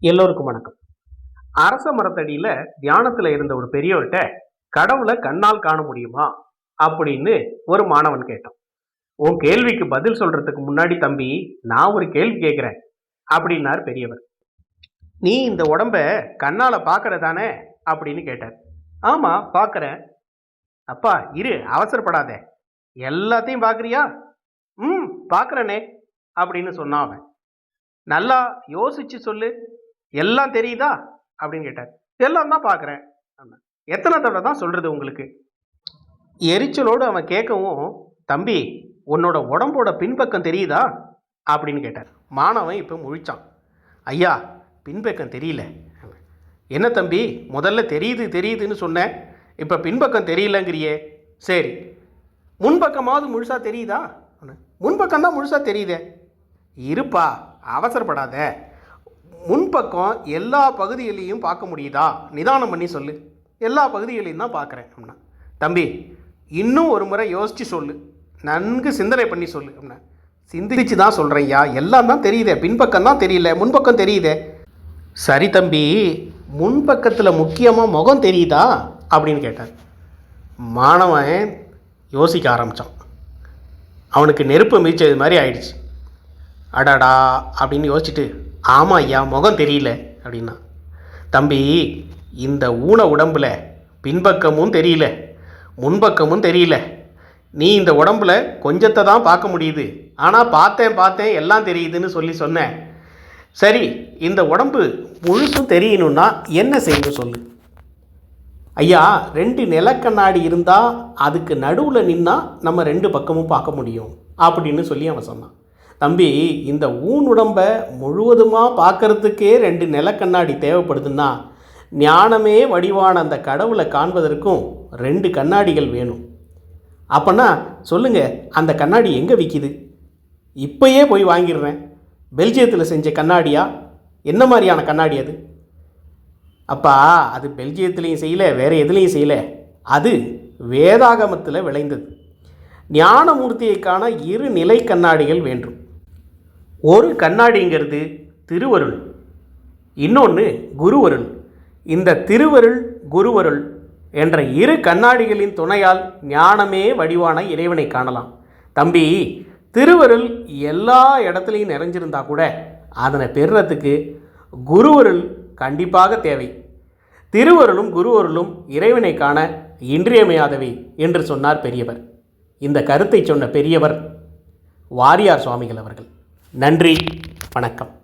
எல்லோருக்கும் வணக்கம். அரச மரத்தடியில தியானத்துல இருந்த ஒரு பெரியவர்கிட்ட கடவுளை கண்ணால் காண முடியுமா? அப்படின்னு ஒரு மாணவன் கேட்டான். உன் கேள்விக்கு பதில் சொல்றதுக்கு முன்னாடி தம்பி நான் ஒரு கேள்வி கேட்கிறேன் அப்படின்னார் பெரியவர். நீ இந்த உடம்ப கண்ணால பார்க்கறதானே அப்படின்னு கேட்டார். ஆமா பாக்குறேன். அப்பா இரு அவசரப்படாத. எல்லாத்தையும் பார்க்குறியா ம் பார்க்கறனே அப்படின்னு சொன்னான் அவன். நல்லா யோசிச்சு சொல்லு. எல்லாம் தெரியுதா? அப்படின்னு கேட்டார். எல்லாம் தான் பார்க்குறேன். எத்தனை தடவை தான் சொல்கிறது உங்களுக்கு? எரிச்சலோடு அவன் கேட்கவும் தம்பி உன்னோட உடம்போட பின்பக்கம் தெரியுதா? அப்படின்னு கேட்டார். மாணவன் இப்போ முழிச்சான். ஐயா பின்பக்கம் தெரியல. என்ன தம்பி முதல்ல தெரியுது தெரியுதுன்னு சொன்னேன் இப்போ பின்பக்கம் தெரியலங்கிறியே. சரி. முன்பக்கமாவது முழுசாக தெரியுதா? முன்பக்கம் தான் முழுசாக தெரியுதே. இருப்பா அவசரப்படாத. முன்பக்கம் எல்லா பகுதிகளையும் பார்க்க முடியுதா? நிதானம் பண்ணி சொல்லு. எல்லா பகுதிகளையும் தான் பார்க்குறேன் அப்படின்னா. தம்பி இன்னும் ஒரு முறை யோசித்து சொல்லு. நன்கு சிந்தனை பண்ணி சொல்லு அப்படின்னா. சிந்திச்சு தான் சொல்கிறேன்யா எல்லாம் தான் தெரியுதே. பின்பக்கம் தான் தெரியல. முன்பக்கம் தெரியுதே. சரி தம்பி முன்பக்கத்தில் முக்கியமாக முகம் தெரியுதா? அப்படின்னு கேட்டார். மாணவன் யோசிக்க ஆரம்பித்தான் அவனுக்கு நெருப்பு மிதிச்சது மாதிரி ஆயிடுச்சு. அடாடா அப்படின்னு யோசிச்சுட்டு ஆமாம் ஐயா முகம் தெரியல அப்படின்னா. தம்பி இந்த ஊன உடம்புல பின்பக்கமும் தெரியல முன்பக்கமும் தெரியல. நீ இந்த உடம்புல கொஞ்சத்தை தான் பார்க்க முடியுது. ஆனால் பார்த்தேன் பார்த்தேன் எல்லாம் தெரியுதுன்னு சொல்லி சொன்னேன் சரி இந்த உடம்பு முழுசும் தெரியணும்னா என்ன செய்யணும் சொல்லு. ஐயா ரெண்டு நிலக்கண்ணாடி இருந்தால் அதுக்கு நடுவில் நின்னா நம்ம ரெண்டு பக்கமும் பார்க்க முடியும் அப்படின்னு சொல்லி அவன் சொன்னான். தம்பி இந்த ஊன் உடம்ப முழுவதுமாக பார்க்கறதுக்கே ரெண்டு நிலக்கண்ணாடி தேவைப்படுதுன்னா ஞானமே வடிவான அந்த கடவுளை காண்பதற்கும் ரெண்டு கண்ணாடிகள் வேணும். அப்போன்னா சொல்லுங்க அந்த கண்ணாடி எங்கே விற்கிது இப்போயே போய் வாங்கிடுறேன். பெல்ஜியத்தில் செஞ்ச கண்ணாடியா? என்ன மாதிரியான கண்ணாடி அது? அப்பா அது பெல்ஜியத்துலேயும் செய்யலை வேறு எதுலேயும் செய்யலை. அது வேதாகமத்தில் விளைந்தது. ஞானமூர்த்தியைக்கான இரு நிலை கண்ணாடிகள் வேண்டும். ஒரு கண்ணாடிங்கிறது திருவருள் இன்னொன்று குருவருள். இந்த திருவருள் குருவருள் என்ற இரு கண்ணாடிகளின் துணையால் ஞானமே வடிவான இறைவனை காணலாம். தம்பி திருவருள் எல்லா இடத்துலையும் நிறைஞ்சிருந்தா கூட அதனை பெறுறதுக்கு குருவருள் கண்டிப்பாக தேவை. திருவருளும் குருவருளும் இறைவனை காண இன்றியமையாதவை என்று சொன்னார் பெரியவர். இந்த கருத்தை சொன்ன பெரியவர் வாரியார் சுவாமிகள் அவர்கள். நன்றி வணக்கம்.